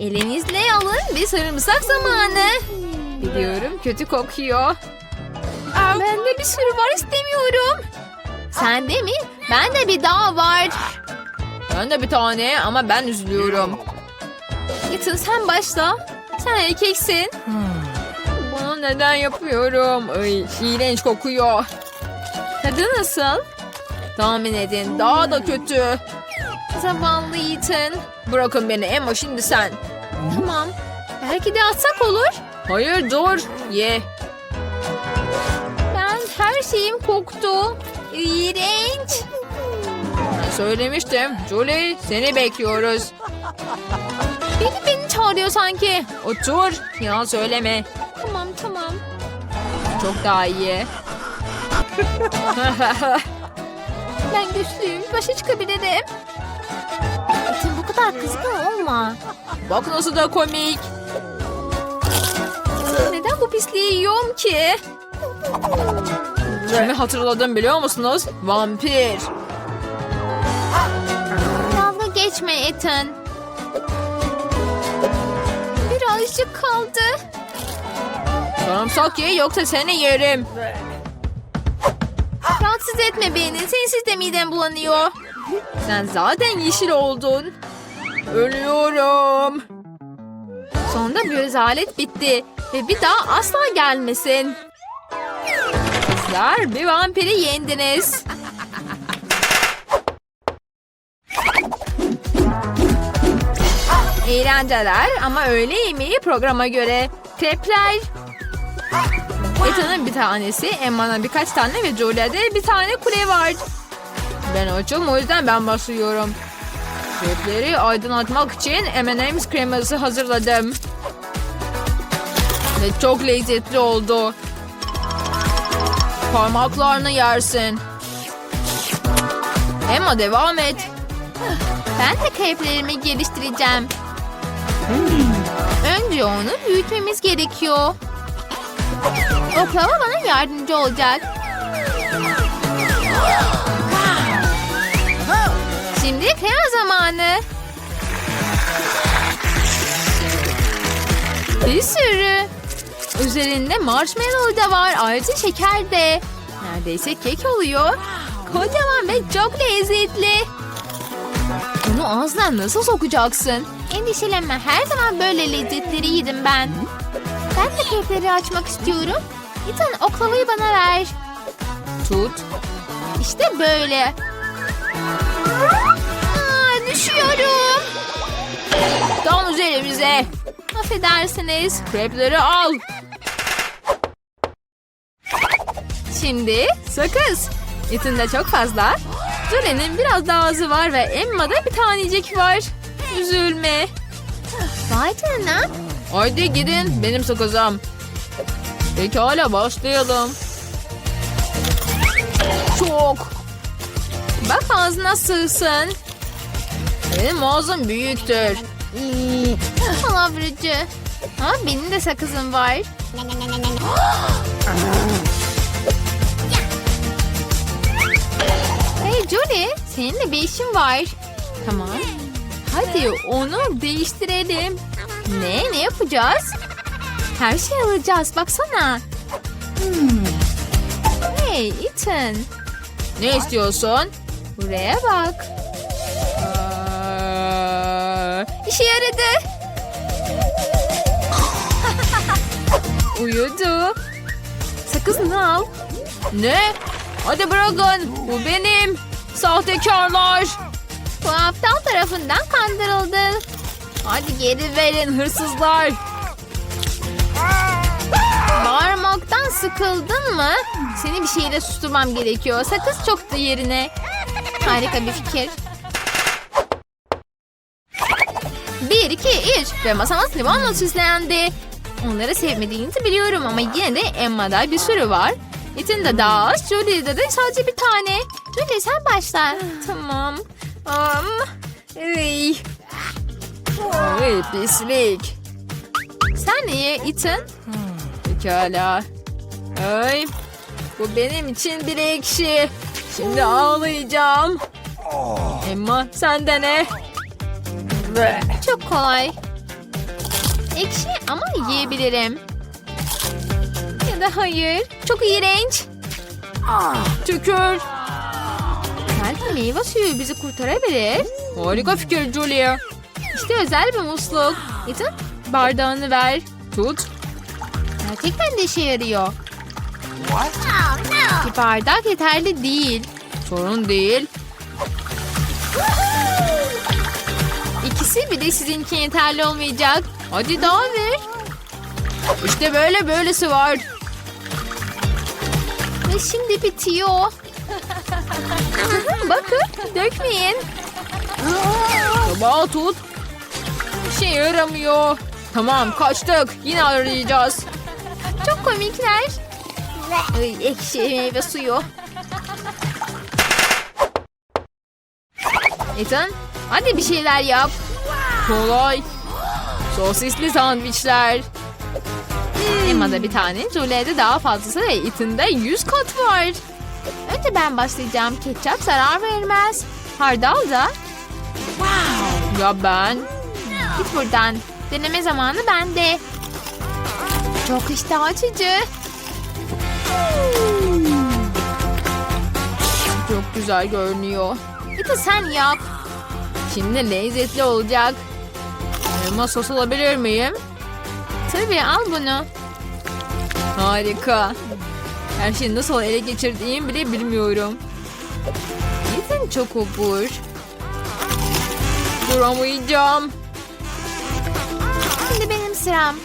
Elinizle alın bir sarımsak zamanı. Biliyorum kötü kokuyor. Bende bir sürü var istemiyorum. Sende mi? Bende bir daha var. Ben de bir tane ama ben üzülüyorum. Ethan sen başla. Sen erkeksin. Bunu neden yapıyorum? Ay, iğrenç kokuyor. Tadı nasıl? Tahmin edin daha da kötü. Zavallı Ethan. Bırakın beni Emma şimdi sen. Tamam. Belki de atsak olur. Hayır dur. Ye. Ben her şeyim koktu. İğrenç. Söylemiştim. Julie seni bekliyoruz. Beni beni çağırıyor sanki. Otur. Yalan söyleme. Tamam tamam. Çok daha iyi. ben güçlüyüm. Başa çıkabilirim. Kadar kızgın olma. Bak nasıl da komik. Neden bu pisliği yiyorum ki? Kimi hatırladım biliyor musunuz? Vampir. Dalga geçme Ethan. Birazcık kaldı. Sarımsak ye yoksa seni yerim. Rahatsız etme beni. Sensiz de midem bulanıyor. Sen zaten yeşil oldun. Ölüyorum. Sonunda bir rezalet bitti. Ve bir daha asla gelmesin. Kızlar bir vampiri yendiniz. Eğlenceler ama öğle yemeği programa göre. Krepler. Ethan'ın bir tanesi, Emma'nın birkaç tane ve Julia'da bir tane kule var. Ben açım o yüzden ben başlıyorum. Krepleri aydınlatmak için M&M's kreması hazırladım. Ve çok lezzetli oldu. Parmaklarını yersin. Emma devam et. Ben de kreplerimi geliştireceğim. Önce onu büyütmemiz gerekiyor. Oklava bana yardımcı olacak. Krema zamanı. Bir sürü. Üzerinde marshmallow da var. Ayrıca şeker de. Neredeyse kek oluyor. Kocaman ve çok lezzetli. Bunu ağzına nasıl sokacaksın? Endişelenme her zaman böyle lezzetleri yedim ben. Ben de kekleri açmak istiyorum. Ethan oklavayı bana ver. Tut. İşte böyle. Düşüyorum. Tam üzerimize. Affedersiniz. Krepleri al. Şimdi sakız. Ethan'da çok fazla. Julia'nın biraz daha azı var ve Emma'da bir tanecik var. Üzülme. Vay canına. Haydi gidin benim sakızım. Pekala başlayalım. Çok. Bak ağzına sığsın. Benim ağzım büyüktür. Palavracı. Ha, benim de sakızım var. hey Julie, seninle bir işim var. Tamam. Hadi onu değiştirelim. Ne? Ne yapacağız? Her şey alacağız. Baksana. Hey Ethan. Ne istiyorsun? Buraya bak. İşe yaradı. Uyudu. Sakızını al. Ne? Hadi bırakın. Bu benim. Sahtekarlar. Bu aptal tarafından kandırıldı. Hadi geri verin hırsızlar. Bağırmaktan sıkıldın mı? Seni bir şeyle susturmam gerekiyor. Sakız çok da yerine. Harika bir fikir. Üç. Ve masamız limonla süslendi. Onları sevmediğinizi biliyorum ama yine de Emma'da bir sürü var. Ethan de daha az, Julie'de de sadece bir tane. Julie sen başla. tamam. Um, ey. Ay pislik. Sen niye Ethan? Pekala. Ay, bu benim için bir ekşi. Şimdi ağlayacağım. Emma sen de ne? Çok kolay. Ekşi ama yiyebilirim. Ya da hayır. Çok iğrenç. Tükür. Belki meyve suyu bizi kurtarabilir. Harika fikir Julia. İşte özel bir musluk. Ethan bardağını ver. Tut. Gerçekten de işe yarıyor. Bir bardak yeterli değil. Sorun değil. İkisi bir de sizinki yeterli olmayacak. Hadi daha ver. İşte böyle böylesi var. Ve şimdi bitiyor. Bakın dökmeyin. Tabağı tut. Bir şey yaramıyor. Tamam kaçtık. Yine arayacağız. Çok komikler. Ay, ekşi meyve suyu. Ethan hadi bir şeyler yap. Kolay. Sosisli sandviçler. Emma'da bir tane, Julie'de daha fazlası ve Ethan'da 100 kat var. Önce ben başlayacağım. Ketçap zarar vermez. Hardal da. Ya ben? Git buradan. Deneme zamanı bende. Çok iştah açıcı. Çok güzel görünüyor. Ethan sen yap. Şimdi lezzetli olacak. Elma sos alabilir miyim? Tabii al bunu. Harika. Her şeyi nasıl ele geçirdiğimi bile bilmiyorum. Ethan çok obur. Duramayacağım. Şimdi benim sıram.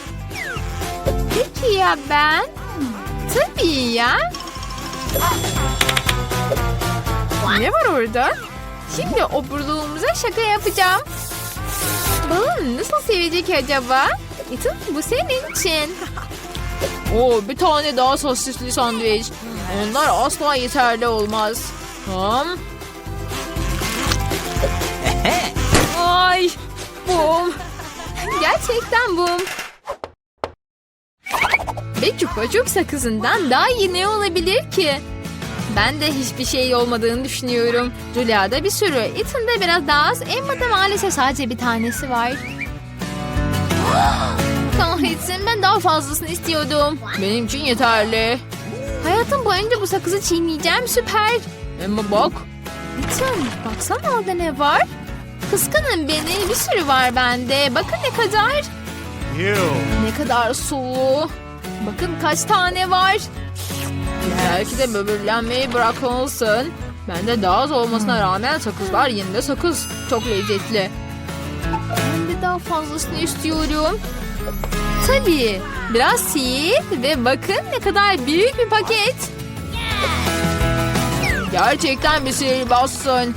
Peki ya ben? Tabii ya. Ne var orada? Şimdi oburluğumuza şaka yapacağım. Balon nasıl sevecek acaba? Ethan bu senin için. Oo, bir tane daha sosisli sandviç. Onlar asla yeterli olmaz. Tamam. Ay, bum. Gerçekten bu. Ve çupa çup sakızından daha iyi ne olabilir ki? Ben de hiçbir şey olmadığını düşünüyorum. Julia'da bir sürü, Ethan'da biraz daha az, Emma'da maalesef sadece bir tanesi var. Kahretsin ben daha fazlasını istiyordum. Benim için yeterli. Hayatım boyunca bu sakızı çiğneyeceğim süper. Ama bak. Ethan baksana orada ne var? Kıskanın beni bir sürü var bende. Bakın ne kadar. Ne kadar sulu. Bakın kaç tane var. Belki de böbürlenmeyi bırakmalısın. Bende daha az olmasına rağmen sakızlar yine de sakız. Çok lezzetli. Ben de daha fazlasını istiyorum. Tabii. Biraz sihir ve bakın ne kadar büyük bir paket. Gerçekten bir sihirbazsın.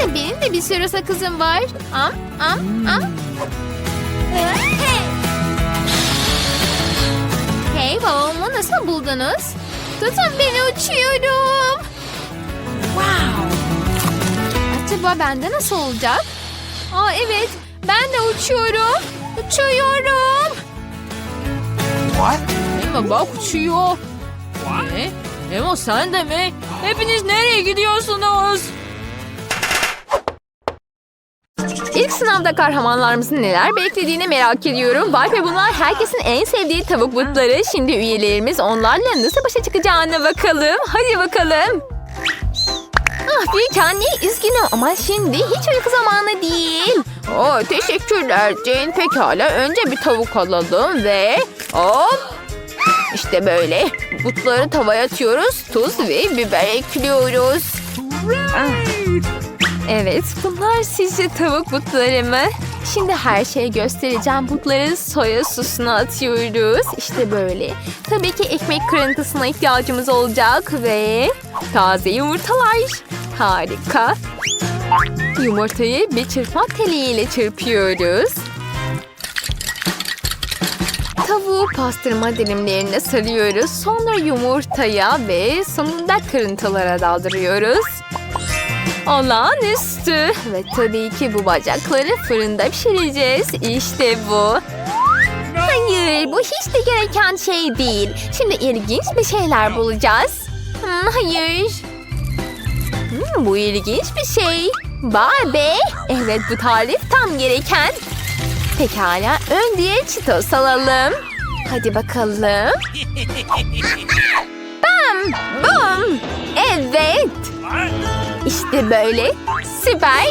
Şimdi benim de bir sürü sakızım var. Am, am, am. Hey balonumu nasıl buldunuz? Tutun beni uçuyorum. Wow. Acaba bende nasıl olacak? Aa evet ben de uçuyorum. Uçuyorum. Emma bak uçuyor. Ne? Emma sen de mi? Hepiniz nereye gidiyorsunuz? İlk sınavda kahramanlarımızın neler beklediğini merak ediyorum. Var ve bunlar herkesin en sevdiği tavuk butları. Şimdi üyelerimiz onlarla nasıl başa çıkacağına bakalım. Hadi bakalım. Ah büyük anne üzgünüm ama şimdi hiç uyku zamanı değil. Oo, teşekkürler Jane. Pekala önce bir tavuk alalım ve hop. İşte böyle. Butları tavaya atıyoruz. Tuz ve biber ekliyoruz. Evet bunlar sizce tavuk butları mı? Şimdi her şeyi göstereceğim. Butları soya sosuna atıyoruz. İşte böyle. Tabii ki ekmek kırıntısına ihtiyacımız olacak ve taze yumurtalar. Harika. Yumurtayı bir çırpma teliyle çırpıyoruz. Tavuğu pastırma dilimlerine sarıyoruz. Sonra yumurtaya ve sonunda kırıntılara daldırıyoruz. Olağanüstü. Ve tabii ki bu bacakları fırında pişireceğiz. İşte bu. Hayır, bu hiç de gereken şey değil. Şimdi ilginç bir şeyler bulacağız. Hmm, hayır. Hmm, bu ilginç bir şey. Barbie. Evet bu tarif tam gereken. Pekala önce Cheetos alalım. Hadi bakalım. Bam! Bam! Evet. İşte böyle. Süper.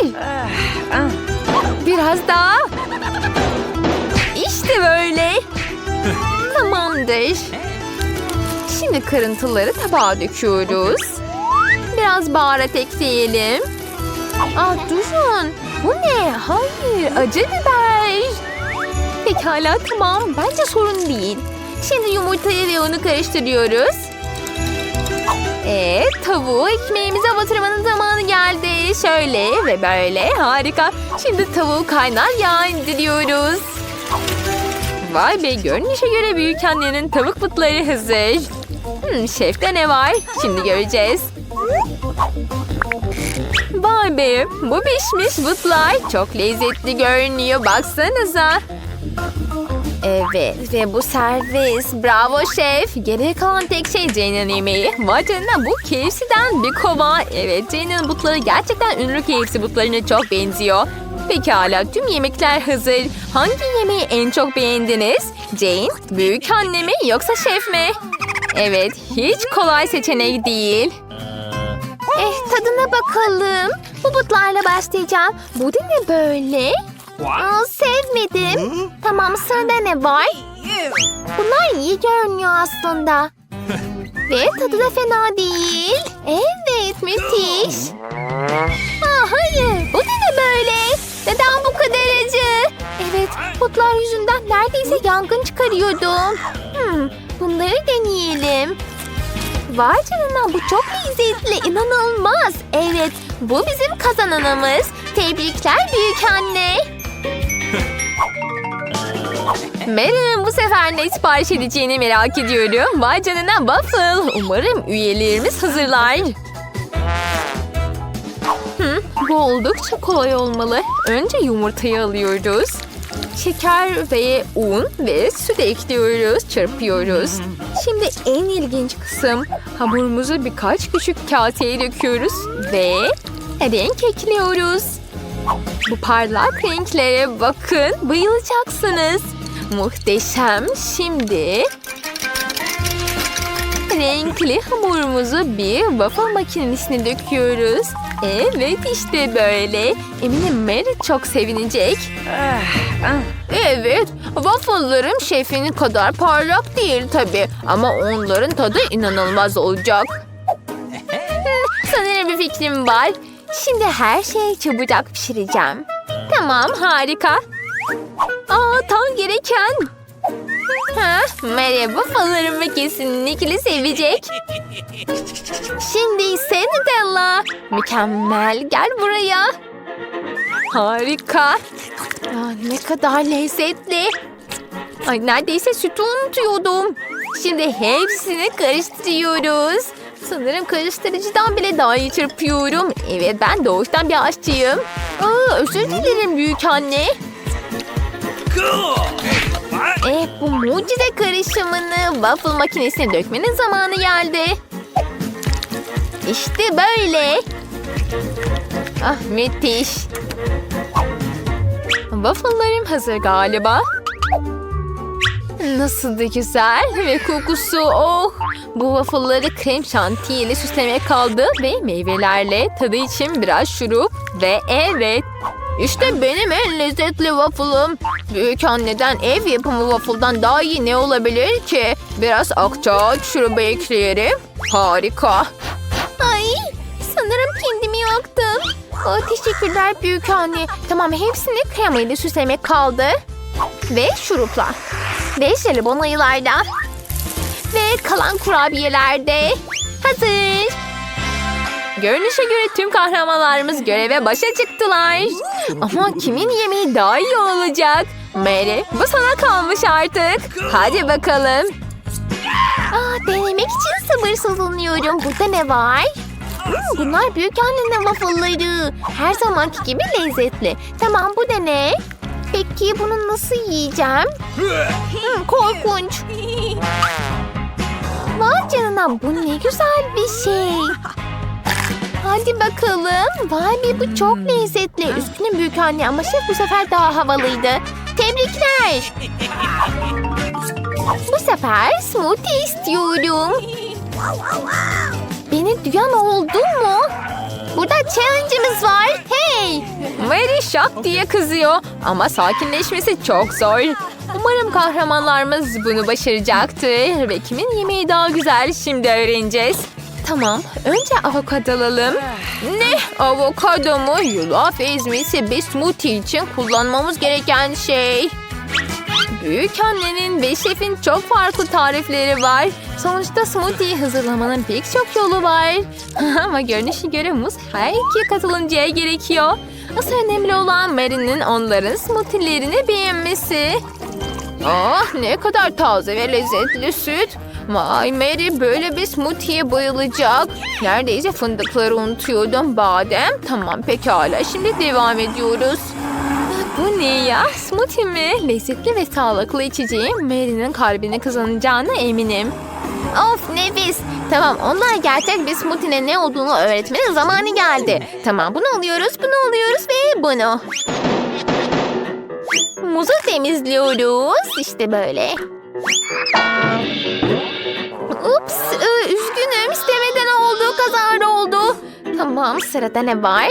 Biraz daha. İşte böyle. Tamamdır. Şimdi kırıntıları tabağa döküyoruz. Biraz baharat ekleyelim. Aa durun. Bu ne? Hayır. Acı biber. Pekala tamam. Bence sorun değil. Şimdi yumurtayı ve unu karıştırıyoruz. Evet, tavuğu ekmeğimize batırmanın zamanı geldi. Şöyle ve böyle. Harika. Şimdi tavuğu kaynar yağ indiriyoruz. Vay be, görünüşe göre büyük annenin tavuk butları hazır. Hmm, şefte ne var? Şimdi göreceğiz. Vay be, bu pişmiş butlar. Çok lezzetli görünüyor. Baksanıza. Evet ve bu servis. Bravo şef. Geriye kalan tek şey Jane'in yemeği. Vay canına bu KFC'den bir kova. Evet Jane'in butları gerçekten ünlü KFC butlarına çok benziyor. Pekala tüm yemekler hazır. Hangi yemeği en çok beğendiniz? Jane, büyük anne mi yoksa şef mi? Evet hiç kolay seçenek değil. Eh tadına bakalım. Bu butlarla başlayacağım. Bu da ne böyle? Aa, sevmedim. Tamam sırada ne var? Bunlar iyi görünüyor aslında. Ve tadı da fena değil. Evet müthiş. Aa, hayır bu da ne böyle? Neden bu kadar acı? Evet putlar yüzünden neredeyse yangın çıkarıyordum. Hmm, bunları deneyelim. Vay canına bu çok lezzetli inanılmaz. Evet bu bizim kazananımız. Tebrikler büyük anne. Merhaba bu sefer ne sipariş edeceğini merak ediyorum. Vay canına waffle. Umarım üyelerimiz hazırlar. Hı, bu oldukça kolay olmalı. Önce yumurtayı alıyoruz. Şeker ve un ve süt ekliyoruz, çırpıyoruz. Şimdi en ilginç kısım hamurumuzu birkaç küçük kaseye döküyoruz ve renk ekliyoruz. Bu parlak renklere bakın, bayılacaksınız. Muhteşem. Şimdi renkli hamurumuzu bir waffle makinesine döküyoruz. Evet işte böyle. Eminim Mary çok sevinecek. Evet, waffle'larım şefinin kadar parlak değil tabii. Ama onların tadı inanılmaz olacak. Sanırım bir fikrim var. Şimdi her şeyi çabucak pişireceğim. Tamam, harika. Aa, tam gereken. Ha, merhaba falarımı kesinlikle sevecek. Şimdi ise Nutella. Mükemmel, gel buraya. Harika. Aa, ne kadar lezzetli. Ay neredeyse sütü unutuyordum. Şimdi hepsini karıştırıyoruz. Sanırım karıştırıcıdan bile daha iyi çırpıyorum. Evet ben doğuştan bir aşçıyım. Aa, özür dilerim büyük anne. Eh bu mucize karışımını waffle makinesine dökmenin zamanı geldi. İşte böyle. Ah müthiş. Waffle'larım hazır galiba. Nasıl da güzel ve kokusu oh. Bu waffle'ları krem şanti ile süslemek kaldı ve meyvelerle tadı için biraz şurup ve evet. İşte benim en lezzetli waffle'ım. Büyük anneden ev yapımı waffle'dan daha iyi ne olabilir ki? Biraz akçaağaç şurubu ekleyelim. Harika. Ay sanırım kendimi yaktım. Aa, teşekkürler büyük anne. Tamam hepsini kremayla süslemek kaldı. Ve şurupla. Ve jelibon ayılarda. Ve kalan kurabiyeler de hazır. Görünüşe göre tüm kahramanlarımız göreve başa çıktılar. Ama kimin yemeği daha iyi olacak? Mary bu sana kalmış artık. Hadi bakalım. Aa, denemek için sabırsızlanıyorum. Burada ne var? Hmm, bunlar büyük annenin waffle'ları. Her zamanki gibi lezzetli. Tamam bu da ne? Peki bunu nasıl yiyeceğim? Hmm, korkunç. Vay canına bu ne güzel bir şey. Hadi bakalım. Vay be bu çok lezzetli. Üzgünüm büyük anne ama şef bu sefer daha havalıydı. Tebrikler. Bu sefer smoothie istiyorum. Beni duyan oldu mu? Burada challenge'ımız var. Hey! Mary şak diye kızıyor ama sakinleşmesi çok zor. Umarım kahramanlarımız bunu başaracaktır ve kimin yemeği daha güzel şimdi öğreneceğiz. Tamam, önce avokado alalım. Ne? Avokado mu? Yulaf ezmesi bir smoothie için kullanmamız gereken şey. Büyük annenin ve şefin çok farklı tarifleri var. Sonuçta smoothie hazırlamanın pek çok yolu var. Ama görünüşe göre muz her iki katılımcıya gerekiyor. Asıl önemli olan Mary'nin onların smoothie'lerini beğenmesi. Ah ne kadar taze ve lezzetli süt. Vay Mary böyle bir smoothie'ye bayılacak. Neredeyse fındıkları unutuyordum. Badem. Tamam pekala. Şimdi devam ediyoruz. Bu ne ya? Smoothie mi? Lezzetli ve sağlıklı içeceğim Mary'nin kalbini kazanacağına eminim. Of nefis. Tamam onlar gerçek bir smoothie'nin ne olduğunu öğretmenin zamanı geldi. Tamam bunu alıyoruz, bunu alıyoruz ve bunu. Muzu temizliyoruz. İşte böyle. Ups, ı, üzgünüm. İstemeden oldu, kazara oldu. Tamam, sırada ne var?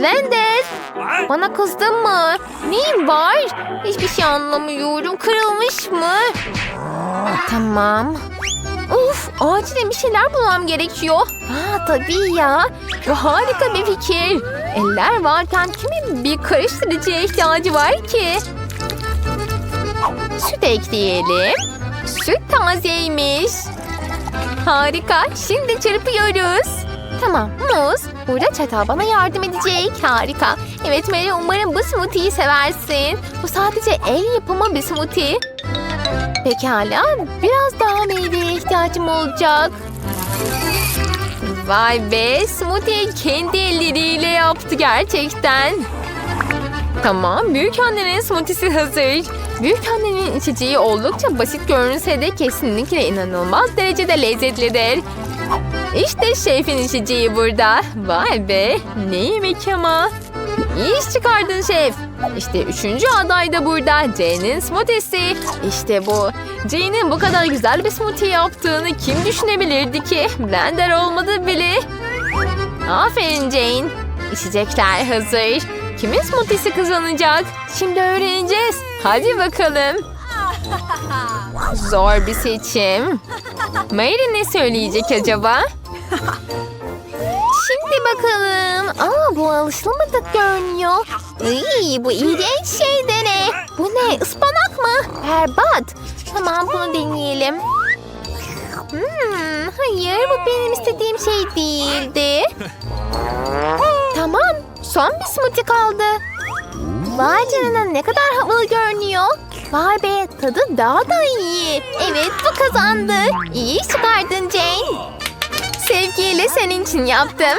Wender. Bana kızdın mı? Neyin var? Hiçbir şey anlamıyorum. Kırılmış mı? Tamam. Uf, acilen bir şeyler bulmam gerekiyor. Ha tabii ya. Bu harika bir fikir. Eller varken kimin bir karıştırıcıya ihtiyacı var ki? Süt ekleyelim. Süt tazeymiş. Harika. Şimdi çırpıyoruz. Tamam muz. Burada çatal bana yardım edecek. Harika. Evet Mary umarım bu smoothie'yi seversin. Bu sadece el yapımı bir smoothie. Pekala. Biraz daha meyveye ihtiyacım olacak. Vay be smoothie kendi elleriyle yaptı gerçekten. Tamam büyük annenin smoothie'si hazır. Büyük annenin içeceği oldukça basit görünse de kesinlikle inanılmaz derecede lezzetlidir. İşte şefin içeceği burada. Vay be ne yemek ama. İyi iş çıkardın şef. İşte üçüncü aday da burada. Jane'in smoothiesi. İşte bu. Jane'in bu kadar güzel bir smoothie yaptığını kim düşünebilirdi ki? Blender olmadı bile. Aferin Jane. İçecekler hazır. Kimin smoothie'si kazanacak? Şimdi öğreneceğiz. Hadi bakalım. Zor bir seçim. Mary ne söyleyecek acaba? Şimdi bakalım. Aa bu alışılmadık görünüyor. Iy, bu iğrenç şey de ne? Bu ne? Ispanak mı? Berbat. Tamam bunu deneyelim. Hmm, hayır bu benim istediğim şey değildi. Tamam son bir smoothie kaldı. Vay canına ne kadar havalı görünüyor. Vay be tadı daha da iyi. Evet bu kazandı. İyi iş çıkardın Jane. Sevgiyle senin için yaptım.